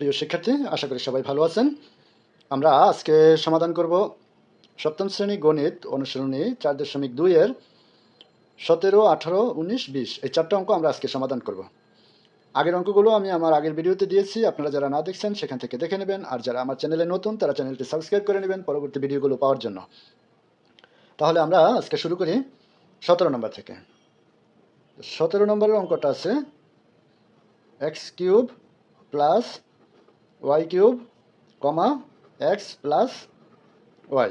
প্রিয় শিক্ষার্থী, আশা করি সবাই ভালো আছেন। আমরা আজকে সমাধান করব সপ্তম শ্রেণি গণিত অনুশীলনী চার দশমিক দুইয়ের সতেরো, আঠারো, উনিশ, বিশ। এই চারটা অঙ্ক আমরা আজকে সমাধান করব। আগের অঙ্কগুলো আমি আমার আগের ভিডিওতে দিয়েছি, আপনারা যারা না দেখছেন সেখান থেকে দেখে নেবেন, আর যারা আমার চ্যানেলে নতুন তারা চ্যানেলটি সাবস্ক্রাইব করে নেবেন পরবর্তী ভিডিওগুলো পাওয়ার জন্য। তাহলে আমরা আজকে শুরু করি সতেরো নম্বর থেকে। সতেরো নম্বরের অঙ্কটা আছে, x cube plus y cube comma x plus y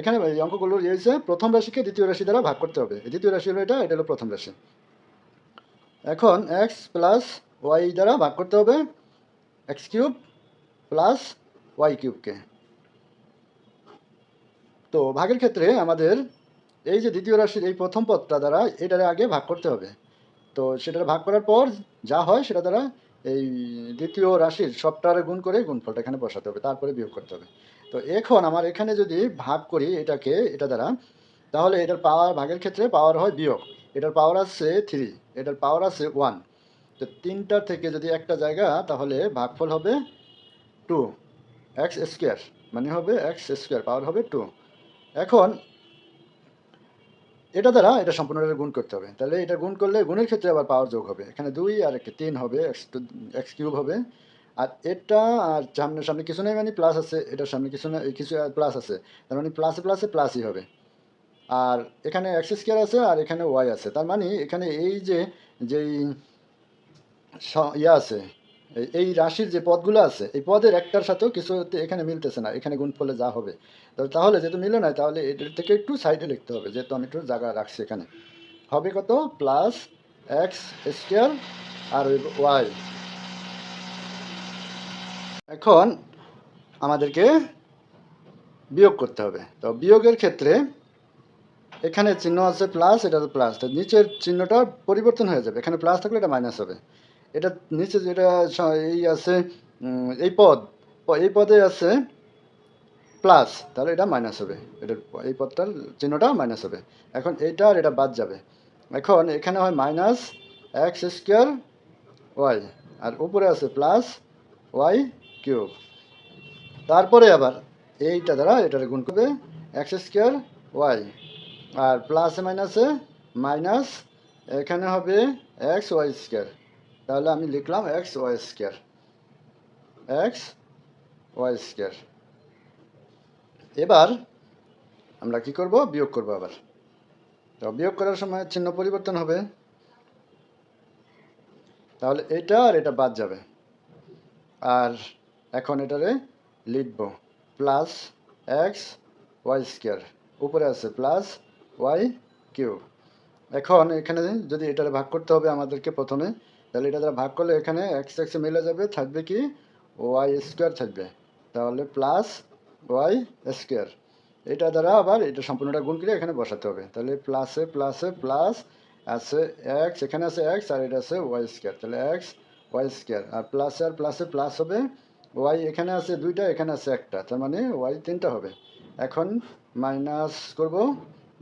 এখানে এই অঙ্কগুলোর ইয়ে হয়েছে প্রথম রাশিকে দ্বিতীয় রাশি দ্বারা ভাগ করতে হবে। দ্বিতীয় রাশি হলো এটা এটা হলো প্রথম রাশি। এখন এক্স প্লাস ওয়াই দ্বারা ভাগ করতে হবে এক্স কিউব প্লাস ওয়াই কিউবকে তো ভাগের ক্ষেত্রে আমাদের এই যে দ্বিতীয় রাশির এই প্রথম পদটা দ্বারা এটারে আগে ভাগ করতে হবে। তো সেটা ভাগ করার পর যা হয় সেটা দ্বারা এই দ্বিতীয় রাশির সবটারে গুণ করে গুণফলটা এখানে বসাতে হবে, তারপরে বিয়োগ করতে হবে। তো এখন আমার এখানে যদি ভাগ করি এটাকে, এটা দ্বারা, তাহলে এটার পাওয়ার ভাগের ক্ষেত্রে পাওয়ার হয় বিয়োগ। এটার পাওয়ার আছে থ্রি এটার পাওয়ার আছে ওয়ান তো তিনটার থেকে যদি একটা জায়গা, তাহলে ভাগফল হবে টু এক্স স্কোয়ার মানে হবে এক্স স্কোয়ার পাওয়ার হবে টু এখন এটা দ্বারা এটা সম্পূর্ণটা গুণ করতে হবে। তাহলে এটা গুণ করলে গুণের ক্ষেত্রে আবার পাওয়ার যোগ হবে। এখানে দুই আর একটা তিন হবে এক্স কিউব হবে। আর এটা আর সামনে সামনে কিছু নেই মানে প্লাস আছে। এটার সামনে কিছু না, কিছু প্লাস আছে। তার মানে প্লাসে প্লাসে প্লাসই হবে। আর এখানে এক্স স্কোয়ার আছে আর এখানে ওয়াই আছে। তার মানে এখানে এই যে, যেই ইয়ে আছে এই- রাশির যে পদগুলো আছে, এই পদের একটার সাথেও কিছু এখানে মিলতেছে না, এখানে গুণফলে যা হবে। তাহলে যেহেতু মিলে নাই, তাহলে এটার থেকে একটু সাইডে লিখতে হবে, যেহেতু আমি একটু জায়গা রাখছি এখানে। হবে কত? প্লাস এক্স স্কোয়ার আর ওয়াই এখন আমাদেরকে বিয়োগ করতে হবে। তো বিয়োগের ক্ষেত্রে এখানে চিহ্ন আছে প্লাস এটা প্লাস নিচের চিহ্নটা পরিবর্তন হয়ে যাবে। এখানে প্লাস থাকলে এটা মাইনাস হবে। এটা নিচে যেটা এই আছে এই পদ। এই পদে আছে প্লাস, তাহলে এটা মাইনাস হবে। এটা এই পদটার চিহ্নটা মাইনাস হবে। এখন এইটা আর এটা বাদ যাবে। এখন এখানে হয় মাইনাস এক্স স্কোয়ার ওয়াই, আর উপরে আছে প্লাস ওয়াই কিউব। তারপরে আবার এইটা দ্বারা এটার গুণ করবে এক্স স্কোয়ার ওয়াই, আর প্লাসে মাইনাসে মাইনাস এখানে হবে এক্স ওয়াই স্কোয়ার। তাহলে আমি লিখলাম x y square x y square এবার আমরা কি করব? বিয়োগ করব আবার। তো বিয়োগ করার সময় চিহ্ন পরিবর্তন হবে। তাহলে এটা আর এটা বাদ যাবে। আর এখন এটারে লিখব প্লাস এক্স ওয়াই স্কোয়ার উপরে আছে প্লাস ওয়াই কিউব এখন এখানে যদি এটারে ভাগ করতে হবে আমাদেরকে প্রথমে তাহলে এটা দ্বারা ভাগ করলে এখানে এক্স এক্সে মিলে যাবে, থাকবে কি? ওয়াই স্কোয়ার থাকবে। তাহলে প্লাস ওয়াই স্কোয়ার এটা দ্বারা আবার এটা সম্পূর্ণটা গুণ করে এখানে বসাতে হবে। তাহলে প্লাসে প্লাসে প্লাস আছে এক্স এখানে আছে এক্স আর এটা আছে ওয়াই স্কোয়ার তাহলে এক্স ওয়াই স্কোয়ার আর প্লাসে আর প্লাসে প্লাস হবে ওয়াই এখানে আছে দুইটা, এখানে আছে একটা। তার মানে ওয়াই তিনটা হবে। এখন মাইনাস করব।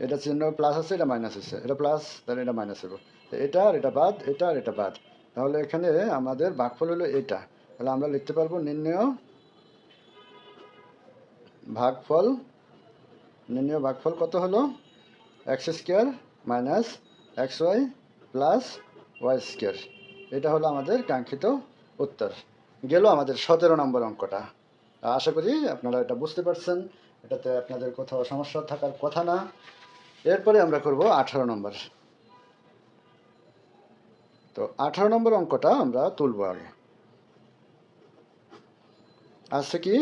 এটা চিহ্ন প্লাস আছে, এটা মাইনাস আছে। এটা প্লাস তাহলে এটা মাইনাস হবে এটা আর এটা বাদ, এটা আর এটা বাদ। তাহলে এখানে আমাদের ভাগফল হলো এটা। তাহলে আমরা লিখতে পারব নির্ণয় ভাগফল নির্ণয় ভাগফল কত হলো? X square minus x y plus y square. এটা হলো আমাদের কাঙ্ক্ষিত উত্তর। গেল আমাদের সতেরো নম্বর অঙ্কটা। আশা করি আপনারা এটা বুঝতে পারছেন। এটাতে আপনাদের কোথাও সমস্যা থাকার কথা না। এরপরে আমরা করব আঠারো নম্বর। তো আঠারো নম্বর অঙ্কটা আমরা তুলব আগে। আছে কি?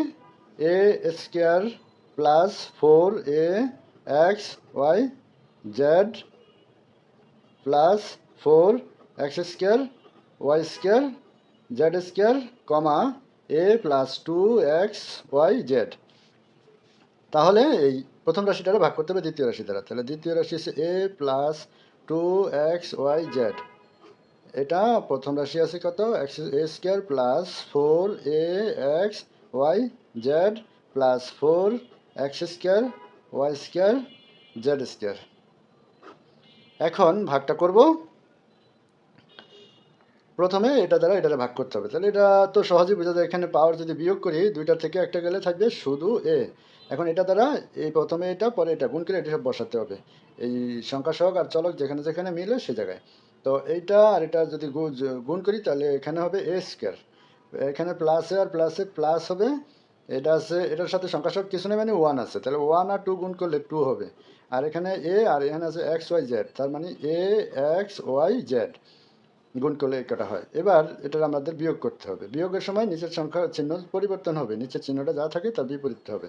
A square plus four a x y z plus four x square y square z square comma a plus two x y z তাহলে এই প্রথম রাশিটারে ভাগ করতে হবে দ্বিতীয় রাশি দ্বারা। তাহলে দ্বিতীয় রাশি হচ্ছে a plus two x y z এটা প্রথম রাশি আছে কত? X a square plus four a x y z plus four x square y square z square এখন ভাগটা করব। প্রথমে এটা দ্বারা এটারে ভাগ করতে হবে। তাহলে এটা তো সহজেই বোঝা যায়, এখানে পাওয়ার যদি বিয়োগ করি দুইটার থেকে একটা গেলে থাকবে শুধু এ এখন এটা দ্বারা এই প্রথমে এটা, পরে এটা, গুণ করে এটা সব বসাতে হবে। এই সংখ্যা সহগ আর চলক যেখানে যেখানে মিলে সে জায়গায়। তো এইটা আর এটা যদি গুণ করি, তাহলে এখানে হবে এ স্কোয়ার এখানে প্লাসে আর প্লাসে প্লাস হবে, এটা আছে, এটার সাথে সংখ্যা সব কিছু নেই মানে ওয়ান আছে। তাহলে ওয়ান আর টু গুণ করলে টু হবে। আর এখানে এ আর এখানে আছে এক্স ওয়াই জেড তার মানে এ এক্স ওয়াই জেড গুণ করলে এই কটা হয়। এবার এটার আমাদের বিয়োগ করতে হবে। বিয়োগের সময় নিচের সংখ্যা চিহ্ন পরিবর্তন হবে। নিচের চিহ্নটা যা থাকে তার বিপরীত হবে।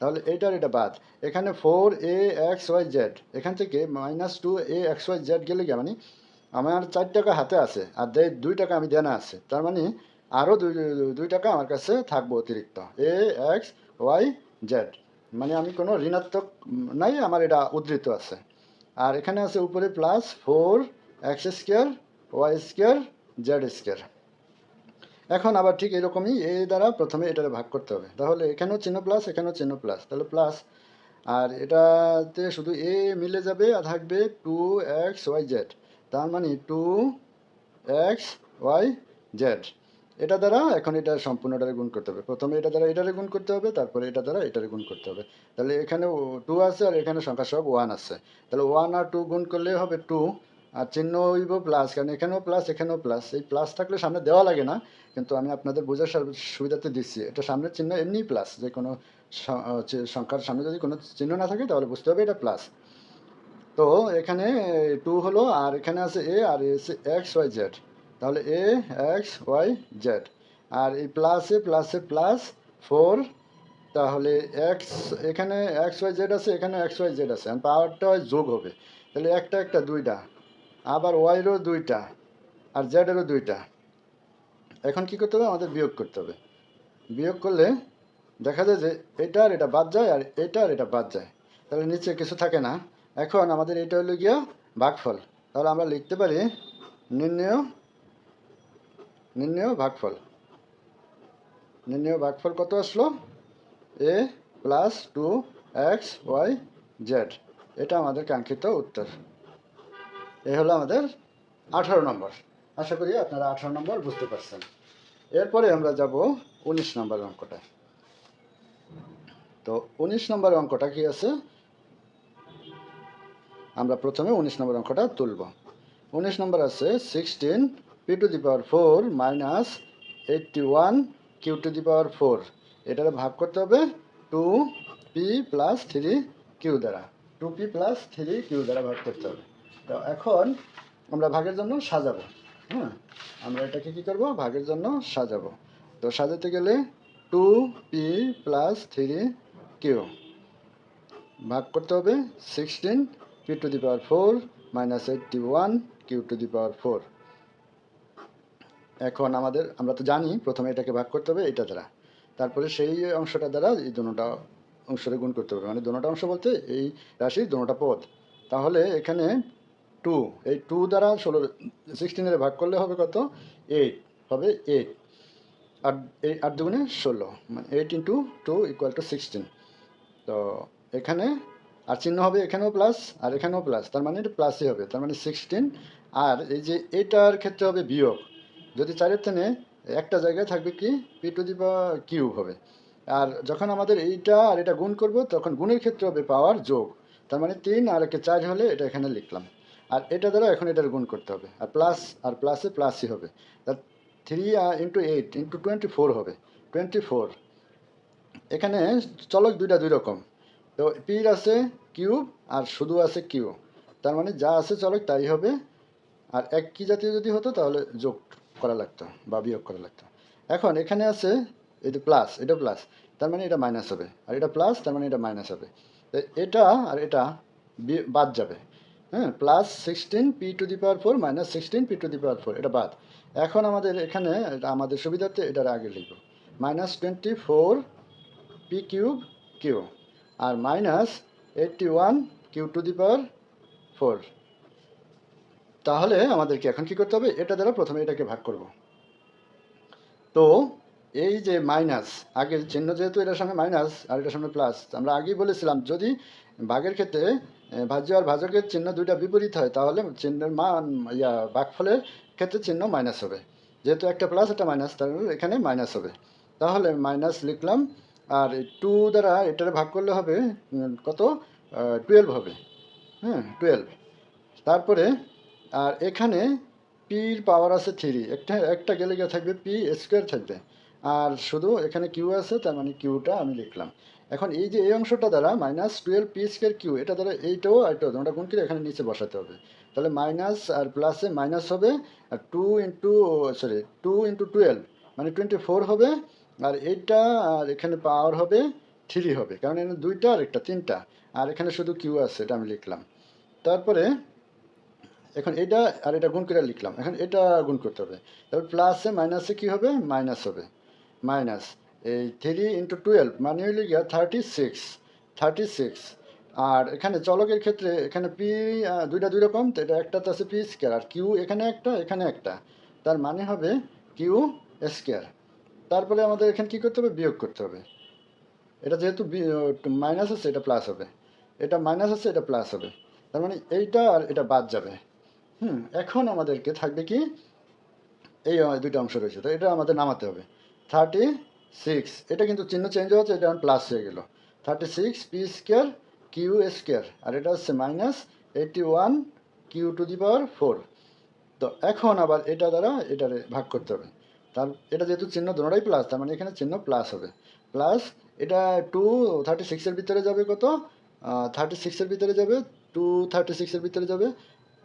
তাহলে এইটার এটা বাদ। এখানে four a x y z এখান থেকে minus two a x y z গেলে মানে আমার চার টাকা হাতে আছে, আর দেয় দুই টাকা আমি দেনা আছে। তার মানে আরও দুই দুই টাকা আমার কাছে থাকব অতিরিক্ত। A, x, y, z. মানে আমি কোনো ঋণাত্মক নাই, আমার এটা উদ্ধৃত আছে। আর এখানে আছে উপরে plus four x square y square z square এখন আবার ঠিক এরকমই এ দ্বারা প্রথমে এটারে ভাগ করতে হবে। তাহলে এখানেও চিহ্ন প্লাস এখানেও চিহ্ন প্লাস তাহলে প্লাস আর এটাতে শুধু এ মিলে যাবে আর থাকবে টু এক্স ওয়াই জেড তার মানে টু এক্স ওয়াই জেড এটা দ্বারা এখন এটা সম্পূর্ণটারে গুণ করতে হবে। প্রথমে এটা দ্বারা এটারে গুণ করতে হবে, তারপরে এটা দ্বারা এটারে গুণ করতে হবে। তাহলে এখানে টু আছে আর এখানে সংখ্যা সব ওয়ান আছে। তাহলে ওয়ান আর টু গুণ করলে হবে টু আর চিহ্ন হইব প্লাস কারণ এখানেও প্লাস এখানেও প্লাস এই প্লাস থাকলে সামনে দেওয়া লাগে না, কিন্তু আমি আপনাদের বোঝার সুবিধাতে দিচ্ছি। এটা সামনের চিহ্ন এমনি প্লাস যে কোনো সংখ্যার সামনে যদি কোনো চিহ্ন না থাকে, তাহলে বুঝতে হবে এটা প্লাস তো এখানে টু হলো আর এখানে আছে এ আর এসে এক্স ওয়াই জেড তাহলে এ এক্স ওয়াই জেড আর এই প্লাসে প্লাসে প্লাস ফোর তাহলে এক্স এখানে এক্স ওয়াই জেড আছে, এখানে এক্স ওয়াই জেড আছে। পাওয়ারটা হয় যোগ হবে। তাহলে একটা একটা, দুইটা। আবার ওয়াইরও দুইটা। আর জেডেরও দুইটা। এখন কি করতে হবে? আমাদের বিয়োগ করতে হবে। বিয়োগ করলে দেখা যায় যে এটা আর এটা বাদ যায়, আর এটা আর এটা বাদ যায়। তাহলে নিচে কিছু থাকে না। এখন আমাদের এটা হলো গিয়া ভাগফল। তাহলে আমরা লিখতে পারি নির্ণয় নির্ণয় ভাগফল। নির্ণয় ভাগফল কত আসলো? A plus two x y z এটা আমাদের কাঙ্ক্ষিত উত্তর। এ হলো আমাদের আঠারো নম্বর। আশা করি আপনারা আঠারো নম্বর বুঝতে পারছেন। এরপরে আমরা যাব উনিশ নম্বর অঙ্কটা তো উনিশ নম্বর অঙ্কটা কি আছে? আমরা প্রথমে উনিশ নম্বর অঙ্কটা তুলব। উনিশ নম্বর আছে sixteen p to the power four minus eighty one q to the power four এটারে ভাগ করতে হবে two p plus three q দ্বারা। Two p plus three q দ্বারা ভাগ করতে হবে। তো এখন আমরা ভাগের জন্য সাজাবো হ্যাঁ? আমরা এটাকে কী করব? ভাগের জন্য সাজাবো। তো সাজাতে গেলে two p plus three q ভাগ করতে হবে sixteen to the power four minus eighty one q to the power four এখন আমাদের, আমরা তো জানি প্রথমে এটাকে ভাগ করতে হবে এটা দ্বারা। তারপরে সেই অংশটা দ্বারা এই দুটোটা অংশরে গুণ করতে হবে। মানে দুটোটা অংশ বলতে এই রাশির দুটোটা পদ। তাহলে এখানে টু এই টু দ্বারা ষোলো সিক্সটিনের ভাগ করলে হবে কত? এইট হবে এইট আট এই আট দুগুণে ষোলো। মানে eight into two equal to sixteen তো এখানে আর চিহ্ন হবে এখানেও প্লাস আর এখানেও প্লাস তার মানে এটা প্লাসই হবে, তার মানে সিক্সটিন আর এই যে এটার ক্ষেত্রে হবে বিয়োগ, যদি চারের থেকে একটা জায়গায় থাকবে কি? পি টু দি বা কিউ হবে, আর যখন আমাদের এইটা আর এটা গুণ করব, তখন গুণের ক্ষেত্রে হবে পাওয়ার যোগ, তার মানে তিন আর একে চার হলে এটা এখানে লিখলাম, আর এটা দ্বারা এখন এটার গুণ করতে হবে, আর প্লাস আর প্লাসে প্লাসই হবে, তার three into eight into twenty four হবে টোয়েন্টি ফোর এখানে চলক দুইটা দুই রকম তো পির আছে কিউব আর শুধু আছে কিউ। তার মানে যা আছে চলক তাই হবে। আর এক কি জাতীয় যদি হতো তাহলে যোগ করা লাগতো বা বিয়োগ করা লাগতো। এখন এখানে আছে এই যে প্লাস এটা প্লাস তার মানে এটা মাইনাস হবে। আর এটা প্লাস তার মানে এটা মাইনাস হবে। এটা আর এটা বাদ যাবে। হ্যাঁ plus sixteen p to the power four minus sixteen p to the power four এটা বাদ। এখন আমাদের এখানে আমাদের সুবিধার্থে এটার আগে লিখব। Minus twenty four p cube q R minus eighty one q to the power four তাহলে আমাদেরকে এখন কি করতে হবে? এটা দ্বারা প্রথমে এটাকে ভাগ করব। তো এই যে মাইনাস আগের চিহ্ন যেহেতু এটার সামনে মাইনাস আর এটার সামনে প্লাস আমরা আগেই বলেছিলাম, যদি ভাগের ক্ষেত্রে ভাজ্য আর ভাজকের চিহ্ন দুইটা বিপরীত হয়, তাহলে চিহ্নের মান, ইয়া ভাগফলের ক্ষেত্রে চিহ্ন মাইনাস হবে। যেহেতু একটা প্লাস একটা মাইনাস তাহলে এখানে মাইনাস হবে। তাহলে মাইনাস লিখলাম আর টু দ্বারা এটার ভাগ করলে হবে কত? টুয়েলভ হবে। হ্যাঁ টুয়েলভ তারপরে, আর এখানে পির পাওয়ার আছে থ্রি একটা একটা গেলে গিয়ে থাকবে পি স্কোয়ার থাকবে। আর শুধু এখানে কিউ আছে, তার মানে কিউটা আমি লিখলাম। এখন এই যে এই অংশটা দ্বারা minus twelve p square q এটা দ্বারা এইটাও আর এটাও ওটা গুণ করে এখানে নিচে বসাতে হবে। তাহলে মাইনাস আর প্লাসে মাইনাস হবে, আর two into sorry two into twelve মানে টোয়েন্টি ফোর হবে আর এইটা, আর এখানে পাওয়ার হবে থ্রি হবে, কারণ এখানে দুইটা আর একটা, তিনটা। আর এখানে শুধু কিউ আছে, এটা আমি লিখলাম। তারপরে এখন এটা আর এটা গুণ করে লিখলাম। এখন এটা গুণ করতে হবে। তারপর প্লাসে মাইনাসে কী হবে? মাইনাস হবে। মাইনাস এই থ্রি ইন্টু টুয়েলভ মানে হইলে গিয়া থার্টি সিক্স থার্টি সিক্স আর এখানে চলকের ক্ষেত্রে এখানে পি দুইটা দুই রকম, তো এটা একটাতে আছে পি স্কোয়ার আর কিউ এখানে একটা এখানে একটা। তার মানে হবে কিউ স্কোয়ার তারপরে আমাদের এখানে কী করতে হবে? বিয়োগ করতে হবে। এটা যেহেতু মাইনাস আছে, এটা প্লাস হবে। এটা মাইনাস আছে, এটা প্লাস হবে। তার মানে এইটা আর এটা বাদ যাবে। হুম, এখন আমাদেরকে থাকবে কি? এই দুইটা অংশ রয়েছে। তো এটা আমাদের নামাতে হবে। থার্টি সিক্স এটা কিন্তু চিহ্ন চেঞ্জ হচ্ছে এটা এখন প্লাস হয়ে গেল। Thirty six p square q square আর এটা হচ্ছে minus eighty one q to the power four তো এখন আবার এটা দ্বারা এটারে ভাগ করতে হবে। তার, এটা যেহেতু চিহ্ন দুটোটাই প্লাস তার মানে এখানে চিহ্ন প্লাস হবে। প্লাস এটা টু থার্টি সিক্সের ভিতরে যাবে কত? থার্টি সিক্সের ভিতরে যাবে টু থার্টি সিক্সের ভিতরে যাবে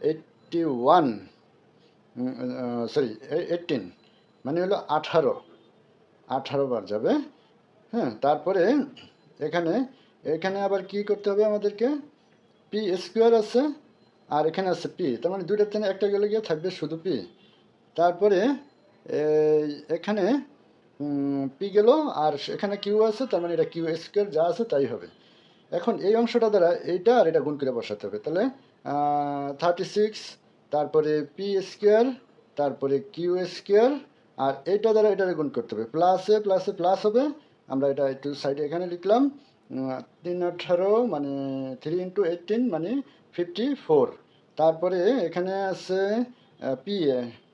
এইটটি ওয়ান সরি এইটিন মানে হলো আঠারো। আঠারো বার যাবে হ্যাঁ তারপরে এখানে এখানে আবার কি করতে হবে আমাদেরকে? পি স্কোয়ার আছে, আর এখানে আছে পি তার মানে দুইটার থেকে একটা গেলে গিয়ে থাকবে শুধু পি তারপরে এখানে পি গেল, আর এখানে কিউ আছে, তার মানে এটা কিউ স্কোয়ার, যা আছে তাই হবে। এখন এই অংশটা দ্বারা এইটা আর এটা গুণ করে বসাতে হবে। তাহলে থার্টি সিক্স তারপরে পি স্কোয়ার, তারপরে কিউ স্কোয়ার, আর এইটা দ্বারা এটারে গুণ করতে হবে। প্লাসে প্লাসে প্লাস হবে। আমরা এটা একটু সাইডে এখানে লিখলাম। তিন আঠারো মানে থ্রি ইন্টু এইটিন মানে ফিফটি ফোর তারপরে এখানে আছে পি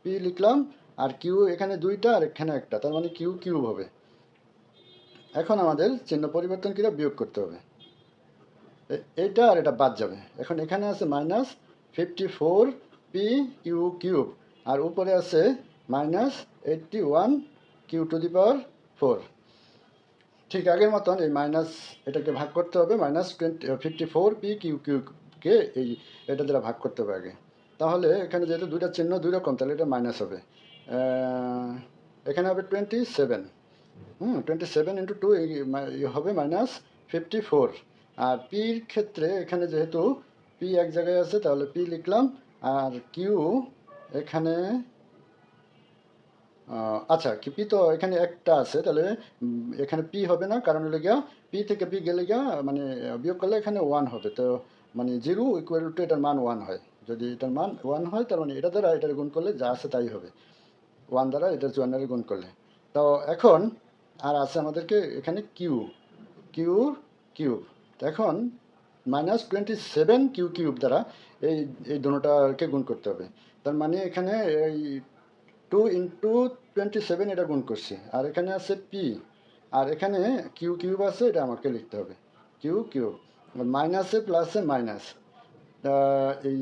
পি লিখলাম। আর কিউ এখানে দুইটা আর এখানে একটা, তার মানে কিউ কিউব হবে। এখন আমাদের চিহ্ন পরিবর্তন করে বিয়োগ করতে হবে। এ- এইটা আর এটা বাদ যাবে। এখন এখানে আছে minus fifty four p q cube আর উপরে আছে minus eighty one q to the power four ঠিক আগের মতন এই মাইনাস এটাকে ভাগ করতে হবে minus twenty fifty four p q কিউকে এই, এটা দ্বারা ভাগ করতে হবে আগে। তাহলে এখানে যেহেতু দুইটা চিহ্ন দুই রকম, তাহলে এটা মাইনাস হবে। এখানে হবে twenty seven hmm twenty seven into two হবে মাইনাস ফিফটি ফোর আর পির ক্ষেত্রে এখানে যেহেতু পি এক জায়গায় আছে, তাহলে পি লিখলাম। আর কিউ এখানে আচ্ছা কি পি তো এখানে একটা আছে, তাহলে এখানে পি হবে না, কারণ হলে গিয়া পি থেকে পি গেলে গিয়া মানে বিয়োগ করলে এখানে ওয়ান হবে। তো মানে জিরো ইকুয়াল টু এটার মান ওয়ান হয়। যদি এটার মান ওয়ান হয়, তার মানে এটা দ্বারা এটার গুণ করলে যা আছে তাই হবে। ওয়ান দ্বারা এটার চুয়ান্নের গুণ করলে। তো এখন আর আছে আমাদেরকে এখানে কিউ কিউ কিউব এখন minus twenty seven Q cube দ্বারা এই এই দুটোটাকে গুণ করতে হবে। তার মানে এখানে এই টু ইন্টু টোয়েন্টি সেভেন এটা গুণ করছি। আর এখানে আছে পি আর এখানে কিউ কিউব আছে, এটা আমাকে লিখতে হবে। কিউ কিউব মাইনাসে প্লাসে মাইনাস এই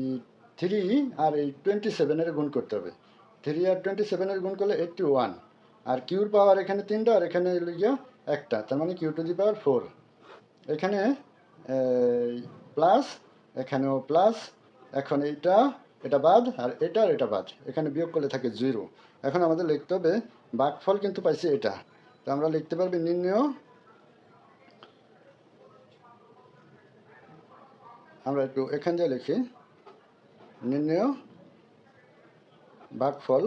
থ্রি আর এই টোয়েন্টি সেভেনের গুণ করতে হবে। থ্রি আর টোয়েন্টি সেভেনের গুণ করলে এইটটি ওয়ান আর কিউর পাওয়ার এখানে তিনটা, আর এখানে লিখে একটা। তার মানে Q to the power four এখানে প্লাস এখানেও প্লাস এখন এইটা, এটা বাদ, আর এটা আর এটা বাদ। এখানে বিয়োগ করলে থাকে জিরো এখন আমাদের লিখতে হবে বাঘফল কিন্তু পাইছি এটা। তো আমরা লিখতে পারবি নির্ণয় আমরা একটু এখান দিয়ে লিখি। নির্ণয় ভাগফল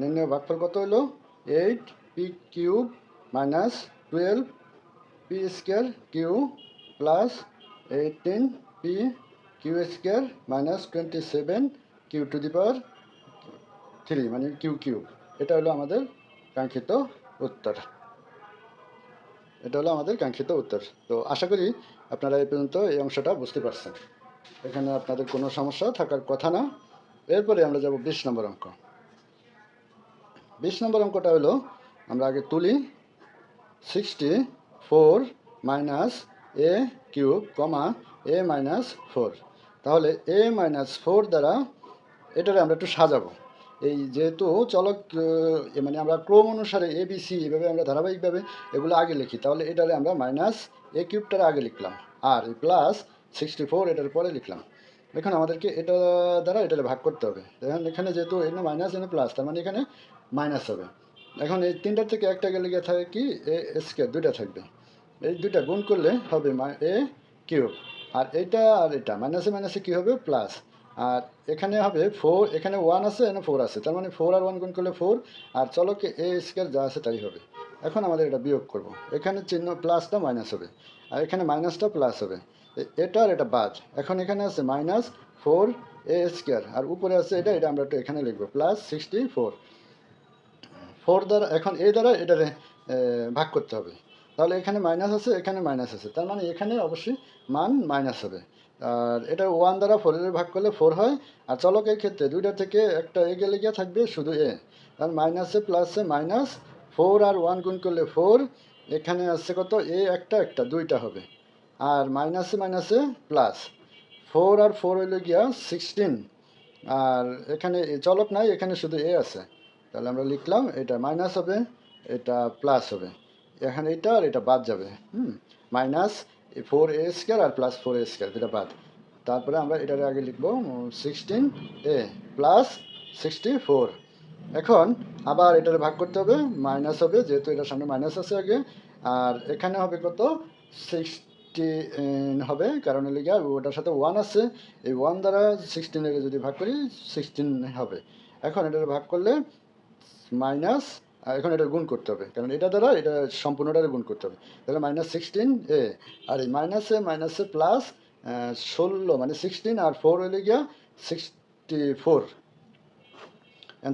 নির্ণয় ভাগফল কত হলো eight P cube minus twelve P square Q plus eighteen P Q square minus twenty seven Q to the power three মানে কিউ কিউ এটা হলো আমাদের কাঙ্ক্ষিত উত্তর। এটা হলো আমাদের কাঙ্ক্ষিত উত্তর। তো আশা করি আপনারা এই পর্যন্ত এই অংশটা বুঝতে পারছেন। এখানে আপনাদের কোনো সমস্যা থাকার কথা না। এরপরে আমরা যাব বিশ নম্বর অঙ্ক। বিশ নম্বর অঙ্কটা হলো, আমরা আগে তুলি sixty four minus A cube comma A minus four তাহলে এ মাইনাস ফোর দ্বারা এটারে আমরা একটু সাজাবো। এই যেহেতু চলক মানে আমরা ক্রম অনুসারে এ বি সি এভাবে আমরা ধারাবাহিকভাবে এগুলো আগে লিখি, তাহলে এটারে আমরা মাইনাস এ কিউবটার আগে লিখলাম। আর প্লাস সিক্সটি ফোর এটার পরে লিখলাম। এখন আমাদেরকে এটা দ্বারা এটারে ভাগ করতে হবে। এখন এখানে যেহেতু এখানে মাইনাস এনে প্লাস তার মানে এখানে মাইনাস হবে। এখন এই তিনটার থেকে একটা গেলে গিয়ে থাকে কি? এ স্কোয়ার দুইটা থাকবে। এই দুইটা গুণ করলে হবে এ কিউব। আর এইটা আর এটা মাইনাসে মাইনাসে কী হবে? প্লাস আর এখানে হবে ফোর এখানে ওয়ান আছে, এখানে ফোর আছে। তার মানে ফোর আর ওয়ান গুণ করলে ফোর আর চলকে এ স্কোয়ার যা আছে তাই হবে। এখন আমাদের এটা বিয়োগ করব। এখানে চিহ্ন প্লাসটা মাইনাস হবে। আর এখানে মাইনাসটা প্লাস হবে। এটা আর এটা বাদ। এখন এখানে আছে মাইনাস ফোর এ স্কোয়ার আর উপরে আছে এটা এটা আমরা একটু এখানে লিখব প্লাস সিক্সটি ফোর ফোর দ্বারা এখন এই দ্বারা এটারে ভাগ করতে হবে। তাহলে এখানে মাইনাস আছে, এখানে মাইনাস আছে। তার মানে এখানে অবশ্যই মান মাইনাস হবে। আর এটা ওয়ান দ্বারা ফোরের ভাগ করলে ফোর হয়। আর চলকের ক্ষেত্রে দুইটা থেকে একটা এ গেলে গিয়ে থাকবে শুধু এ আর মাইনাসে প্লাসে মাইনাস ফোর আর ওয়ান গুণ করলে ফোর এখানে আসছে কত? এ একটা একটা, দুইটা হবে। আর মাইনাসে মাইনাসে প্লাস ফোর আর ফোর হইলে গিয়া সিক্সটিন আর এখানে চলক নাই, এখানে শুধু এ আছে। তাহলে আমরা লিখলাম এটা মাইনাস হবে, এটা প্লাস হবে। এখানে এটা আর এটা বাদ যাবে, হুম? মাইনাস ফোর এ স্কোয়ার আর প্লাস ফোর এ স্কোয়ার এটা বাদ। তারপরে আমরা এটার আগে লিখব sixteen A plus sixty four এখন আবার এটার ভাগ করতে হবে মাইনাস হবে, যেহেতু এটার সামনে মাইনাস আছে আগে। আর এখানে হবে কত? সিক্সটি হবে। কারণ লিখে ওটার সাথে ওয়ান আছে। এই ওয়ান দ্বারা সিক্সটিনের যদি ভাগ করি সিক্সটিন হবে। এখন এটার ভাগ করলে মাইনাস এখন এটা গুণ করতে হবে। কারণ এটা দ্বারা এটা সম্পূর্ণটারে গুণ করতে হবে। তাহলে মাইনাস সিক্সটিন এ, আর এই মাইনাসে মাইনাসে প্লাস ষোলো মানে সিক্সটিন আর ফোর হইলে গিয়া সিক্সটি ফোর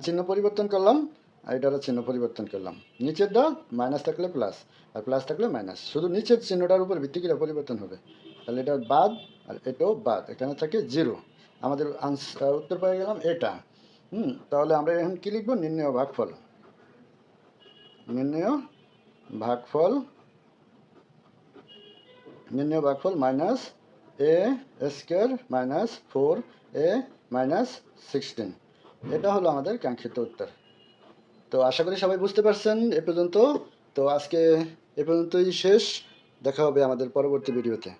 চিহ্ন পরিবর্তন করলাম। আর এটারও চিহ্ন পরিবর্তন করলাম। নিচের নিচেরটা মাইনাস থাকলে প্লাস আর প্লাস থাকলে মাইনাস শুধু নিচের চিহ্নটার উপর ভিত্তি করে পরিবর্তন হবে। তাহলে এটা বাদ, আর এটাও বাদ। এখানে থাকে জিরো আমাদের আনসার উত্তর পেয়ে গেলাম এটা। হুম, তাহলে আমরা এখন কী লিখব? নির্ণয় ভাগফল। নির্ণয় ভাগফল। নির্ণয় ভাগফল minus A square minus four A minus sixteen এটা হলো আমাদের কাঙ্ক্ষিত উত্তর। তো আশা করি সবাই বুঝতে পারছেন এ পর্যন্ত। তো আজকে এ পর্যন্তই শেষ। দেখা হবে আমাদের পরবর্তী ভিডিওতে।